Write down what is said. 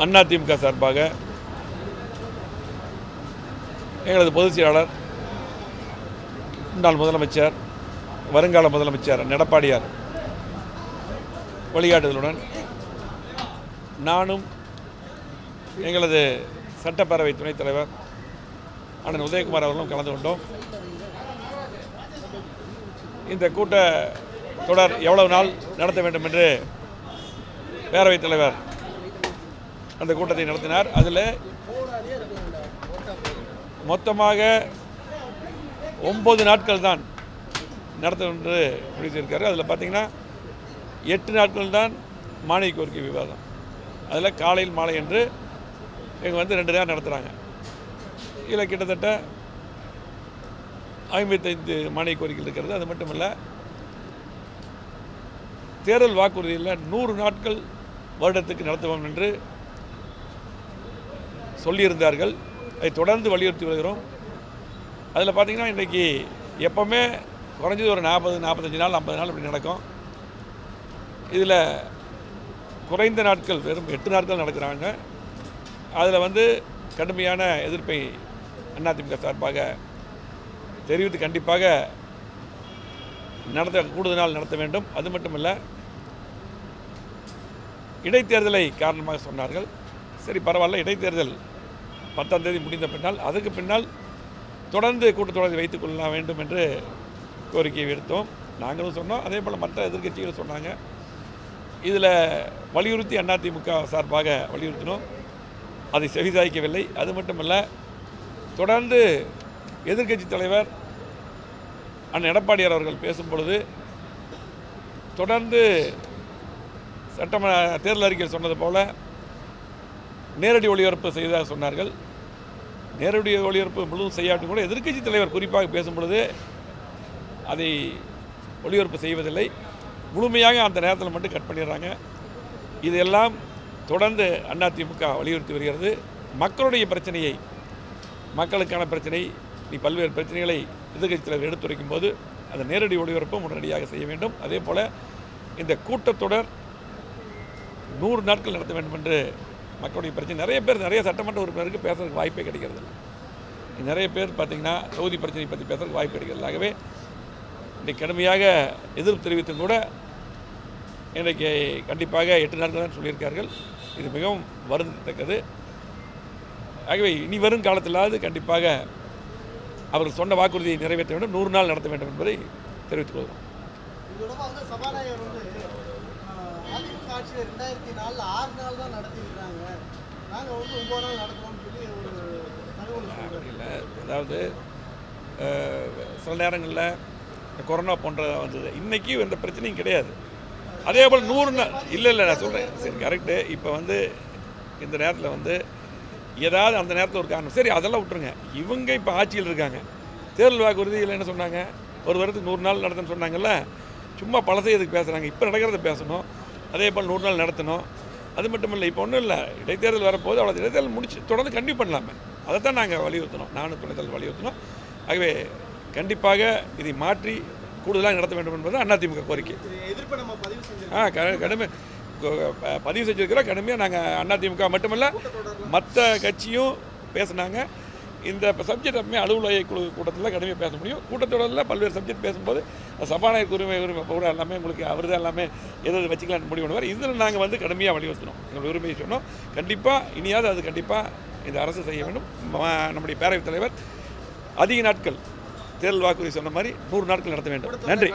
அதிமுக சார்பாக எங்களது பொதுச் செயலாளர் முன்னாள் முதலமைச்சர் வருங்கால முதலமைச்சர் எடப்பாடியார் வழிகாட்டுதலுடன் நானும் எங்களது சட்டப்பேரவை துணைத் தலைவர் அண்ணன் உதயகுமார் அவர்களும் கலந்து கொண்டோம். இந்த கூட்ட தொடர் எவ்வளவு நாள் நடத்த வேண்டும் என்று பேரவைத் தலைவர் அந்த கூட்டத்தை நடத்தினார். அதில் மொத்தமாக ஒம்பது நாட்கள் தான் நடத்தும் என்று முடிவு செய்திருக்காரு அதில் பார்த்தீங்கன்னா எட்டு நாட்கள் தான் மானிய கோரிக்கை விவாதம். அதில் காலையில் மாலை என்று இங்கே வந்து ரெண்டு நேரம் நடத்துகிறாங்க இதில் கிட்டத்தட்ட ஐம்பத்தைந்து மானிய கோரிக்கைகள் இருக்கிறது. அது மட்டும் இல்லை தேர்தல் வாக்குறுதியில் நூறு நாட்கள் வருடத்துக்கு நடத்துவோம் என்று சொல்லியிருந்தார்கள். அதை தொடர்ந்து வலியுறுத்தி வருகிறோம். அதில் பார்த்திங்கன்னா இன்றைக்கி எப்போவுமே குறைஞ்சது ஒரு நாற்பது நாற்பத்தஞ்சு நாள் ஐம்பது நாள் இப்படி நடக்கும். இதில் குறைந்த நாட்கள் வெறும் எட்டு நாட்கள் நடக்கிறாங்க. அதில் வந்து கடுமையான எதிர்ப்பை அதிமுக சார்பாக தெரிவித்து கண்டிப்பாக நடத்த கூடுதல் நாள் நடத்த வேண்டும். அது மட்டுமல்ல இடைத்தேர்தலை காரணமாக சொன்னார்கள். சரி பரவாயில்ல இடைத்தேர்தல் பத்தாம் தேதி முடிந்த பின்னால் அதுக்கு பின்னால் தொடர்ந்து கூட்டத்தொடரை வைத்துக் கொள்ள வேண்டும் என்று கோரிக்கையை எடுத்தோம் நாங்களும் சொன்னோம். அதே போல் மற்ற எதிர்க்கட்சிகளும் சொன்னாங்க. இதில் வலியுறுத்தி அதிமுக சார்பாக வலியுறுத்தினோம். அதை செவிசாய்க்கவில்லை. அது மட்டுமல்ல தொடர்ந்து எதிர்க்கட்சி தலைவர் அண்ணன் எடப்பாடியார் அவர்கள் பேசும் பொழுது தொடர்ந்து சட்டமன்ற தேர்தல் அறிக்கையில் சொன்னது போல நேரடி ஒளிபரப்பு செய்ததாக சொன்னார்கள். நேரடி ஒளிபரப்பு முழுவதும் செய்யாட்டும் கூட எதிர்க்கட்சி தலைவர் குறிப்பாக பேசும் பொழுது அதை ஒளிபரப்பு செய்வதில்லை. முழுமையாக அந்த நேரத்தில் மட்டும் கட் பண்ணிடுறாங்க. இதெல்லாம் தொடர்ந்து அதிமுக வலியுறுத்தி வருகிறது. மக்களுடைய பிரச்சனையை மக்களுக்கான பிரச்சனை நீ பல்வேறு பிரச்சனைகளை எதிர்கட்சி தலைவர் எடுத்துரைக்கும் போது அந்த நேரடி ஒளிபரப்பும் உடனடியாக செய்ய வேண்டும். அதே போல் இந்த கூட்டத்தொடர் நூறு நாட்கள் நடத்த வேண்டும் என்று மக்களுடைய பிரச்சனை. நிறைய பேர் நிறைய சட்டமன்ற உறுப்பினருக்கு பேசுறதுக்கு வாய்ப்பே கிடைக்கிறது இல்லை. நிறைய பேர் பார்த்திங்கன்னா தொகுதி பிரச்சனை பற்றி பேசுறதுக்கு வாய்ப்பு கிடைக்கிறது ஆகவே இன்றைக்கு கடுமையாக எதிர்ப்பு தெரிவித்தும் கூட இன்றைக்கு கண்டிப்பாக எட்டு நாட்கள் தான் சொல்லியிருக்கார்கள் இது மிகவும் வருந்தத்தக்கது. ஆகவே இனி வரும் காலத்திலாவது கண்டிப்பாக அவர் சொன்ன வாக்குறுதியை நிறைவேற்ற வேண்டும். நூறு நாள் நடத்த வேண்டும் என்பதை தெரிவித்துக் கொள்கிறோம். சபாநாயகர் வந்து அதிமுக ஆட்சியில் ரெண்டாயிரத்தி நாலில் ஆறு நாள் தான் நடத்திருக்கிறாங்க நாங்கள் வந்து ஒம்பது நாள் நடத்துகிறோம்னு சொல்லி ஒரு தகவல் சொல்றாரு. அப்படி இல்லை அதாவது சில நேரங்களில் இந்த கொரோனா போன்ற வந்தது. இன்றைக்கி எந்த பிரச்சனையும் கிடையாது. அதே போல் நூறு நாள் இல்லை இல்லை நான் சொல்கிறேன் சரி கரெக்டு இப்போ வந்து இந்த நேரத்தில் வந்து ஏதாவது அந்த நேரத்தில் ஒரு காரணம். சரி அதெல்லாம் விட்டுருங்க. இவங்க இப்போ ஆட்சியில் இருக்காங்க. தேர்தல் வாக்குறுதியில் என்ன சொன்னாங்க. ஒரு வருடத்துக்கு நூறு நாள் நடத்துன்னு சொன்னாங்கல்ல. சும்மா பழசை எதுக்கு பேசுகிறாங்க இப்போ நடக்கிறத பேசணும். அதே போல் நூறு நாள் நடத்தணும். அது மட்டும் இல்லை இப்போ ஒன்றும் இல்லை. இடைத்தேர்தல் வரப்போது அவ்வளோ இடைத்தேர்தல் முடிச்சு தொடர்ந்து கண்டிப்பாக பண்ணலாமே. அதை தான் நாங்கள் வலியுறுத்தினோம். நானும் துணைத்தல் வலியுறுத்தினோம். ஆகவே கண்டிப்பாக இதை மாற்றி கூடுதலாக நடத்த வேண்டும் என்பது அதிமுக கோரிக்கை. ஆ கடுமை பதிவு செஞ்சுருக்கிறோம். கடுமையாக நாங்கள் அதிமுக மட்டுமல்ல மற்ற கட்சியும் பேசுனாங்க. இந்த சப்ஜெக்ட் எப்பவுமே அலுவலக குழு கூட்டத்தில் கடுமையாக பேச முடியும். கூட்டத்தொடரில் பல்வேறு சப்ஜெக்ட் பேசும்போது சபாநாயகர் உரிமை உரிமை கூட எல்லாமே உங்களுக்கு அவர் தான் எல்லாமே எது எது வச்சுக்கலாம்னு முடிவு பண்ணுவார். இதில் நாங்கள் வந்து கடுமையாக வலியுறுத்தினோம். எங்களுடைய உரிமையை சொன்னோம். கண்டிப்பாக இனியாவது அது கண்டிப்பாக இந்த அரசு செய்ய வேண்டும். நம்முடைய பேரவைத் தலைவர் அதிக நாட்கள் தேர்தல் வாக்குறுதி சொன்ன மாதிரி நூறு நாட்கள் நடத்த வேண்டும். நன்றி.